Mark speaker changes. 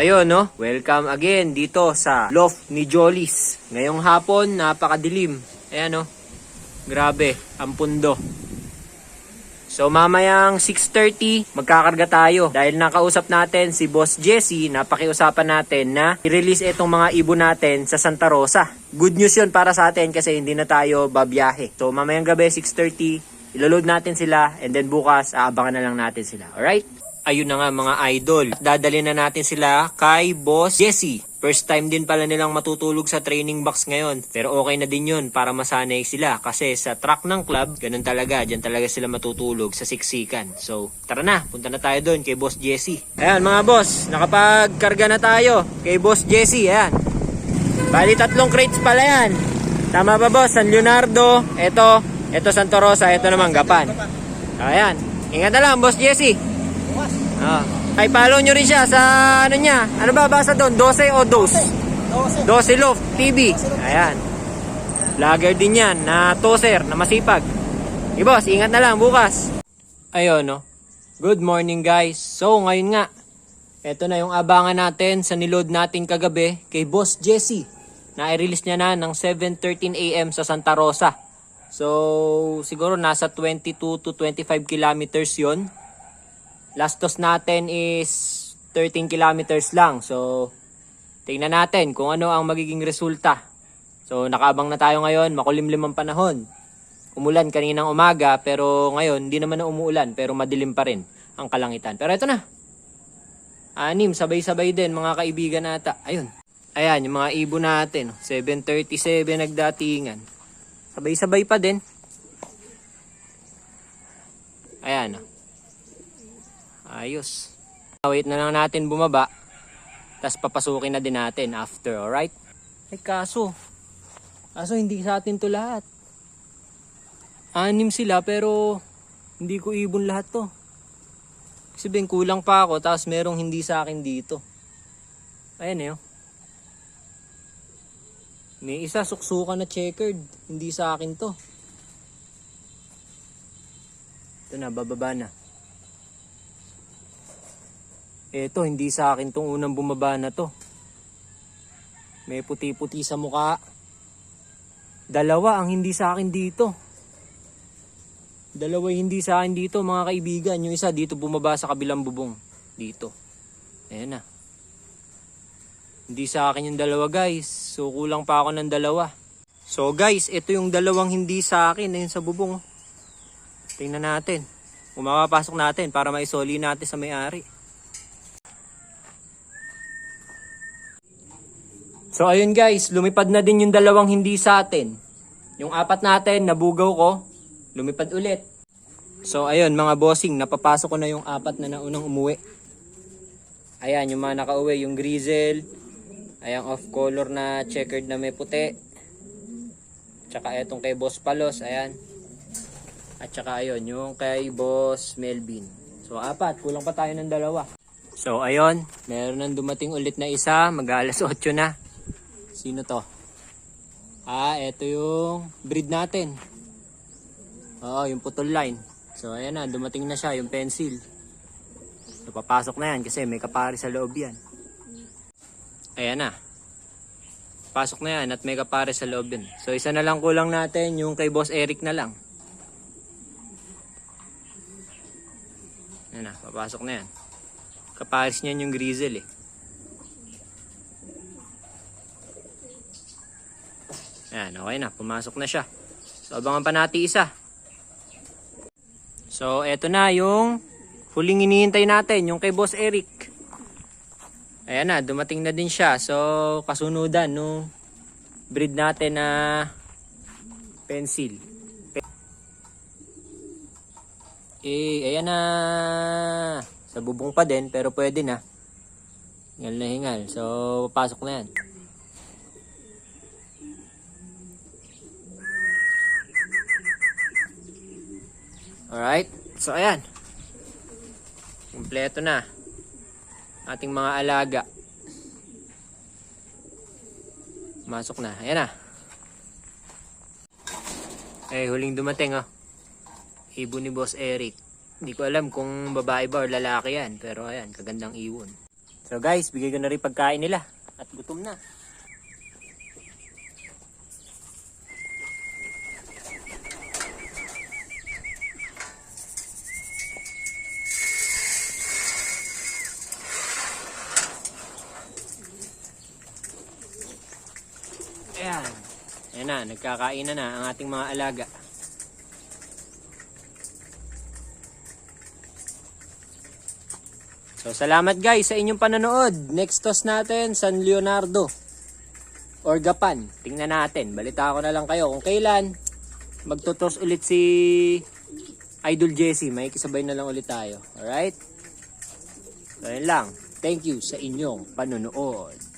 Speaker 1: Ayun, no? Welcome again dito sa loft ni Jollies. Ngayong hapon, napakadilim. Ayan, no? Grabe, ang pundo. So mamayang 6.30, magkakarga tayo. Dahil nakausap natin si Boss Jesse, napakiusapan natin na i-release itong mga ibon natin sa Santa Rosa. Good news yun para sa atin kasi hindi na tayo babiyahe. So mamayang gabi 6.30, iloload natin sila and then bukas aabangan na lang natin sila. Alright? Ayun na nga mga idol. Dadali na natin sila kay Boss Jesse. First time din pala nilang matutulog sa training box ngayon. Pero okay na din yun para masanay sila. Kasi sa track ng club, ganun talaga. Diyan talaga sila matutulog sa siksikan. So, tara na. Punta na tayo doon kay Boss Jesse. Ayan mga boss, nakapagkarga na tayo kay Boss Jesse. Ayan. Bali tatlong crates pala yan. Tama ba boss? San Leonardo, ito, ito Santa Rosa, ito naman Gapan. Ayan. Ingat na lang, Boss Jesse. Ah. Ay, follow nyo rin siya sa ano niya. Ano ba basa doon? 12 o 2? 12 Loft TV. Ayan. Vlogger din yan na toser, na masipag. Eh boss, ingat na lang bukas. Ayun no. Good morning guys. So ngayon nga, eto na yung abangan natin sa niload natin kagabi kay Boss Jesse. Na i-release niya na ng 7.13 a.m. sa Santa Rosa. So, siguro nasa 22 to 25 kilometers yon Last toss natin is 13 kilometers lang. So, tingnan natin kung ano ang magiging resulta. So, nakaabang na tayo ngayon, makulimlim ang panahon. Umulan kaninang umaga, pero ngayon, hindi naman na umuulan, pero madilim pa rin ang kalangitan. Pero ito na. Anim, sabay-sabay din, mga kaibigan nata. Ayun. Ayan, yung mga ibon natin. 7.37 nagdatingan. Sabay-sabay pa din. Ayan. oh. Ayos. Wait na lang natin bumaba. Tapos papasukin na din natin after, alright? Ay kaso, kaso hindi sa atin to lahat. Anim sila pero hindi ko ibon lahat to. Kasi ben kulang pa ako tapos merong hindi sa akin dito. Ayan eh. oh. May isa suksukan na checkered. Hindi sa akin to. Ito na, bababa na. Eto, hindi sa akin tong unang bumaba na to. May puti-puti sa mukha. Dalawa ang hindi sa akin dito. Dalawa hindi sa akin dito, mga kaibigan. Yung isa dito bumaba sa kabilang bubong. Dito. Ayan na. Hindi sa akin yung dalawa, guys. So, kulang pa ako ng dalawa. So, guys, ito yung dalawang hindi sa akin. Ayun sa bubong. Tingnan natin. Kung natin para maisoli natin sa may-ari. So ayun guys, lumipad na din yung dalawang hindi sa atin. Yung apat natin, nabugaw ko, lumipad ulit. So ayun mga bossing, napapasok ko na yung apat na naunang umuwi. Ayan, yung mga nakauwi, yung grizzle, ayan off color na checkered na may puti. Tsaka etong kay Boss Palos, ayan. At tsaka ayun, yung kay Boss Melvin. So apat, kulang pa tayo ng dalawa. So ayun, meron nang dumating ulit na isa, mag alas 8 na. Sino to? Ah, eto yung breed natin. Oo, yung putol line. So ayan na, dumating na siya, yung pencil. So na yan kasi may kapari sa loob yan. Ayan na. Pasok na yan at may kapare sa loob din. So isa na lang kulang natin yung kay Boss Eric na lang. Ayan na, papasok na yan. Kapares niyan yung grizzle eh. Ayan, okay na. Pumasok na siya. So, abangan pa natin isa. So, eto na yung huling hinihintay natin, yung kay Boss Eric. Ayan na, dumating na din siya. So, kasunudan no breed natin na pencil. Eh, ayan na. Sa bubong pa din, pero pwede na. Hingal na hingal. So, pasok na yan. Alright. So, ayan. Kompleto na. Ating mga alaga. Masok na. Ayan na. Eh, huling dumating oh. Ibon ni Boss Eric. Hindi ko alam kung babae ba or lalaki yan. Pero ayan, kagandang ibon. So guys, bigay ko na rin pagkain nila. At gutom na. Ayan. Ayan na, nagkakain na na ang ating mga alaga. So, salamat guys sa inyong panonood. Next toss natin, San Leonardo. Or Gapan. Tingnan natin. Balita ko na lang kayo kung kailan magtutos ulit si Idol Jesse. May kisabay na lang ulit tayo. Alright? So, yun lang. Thank you sa inyong panonood.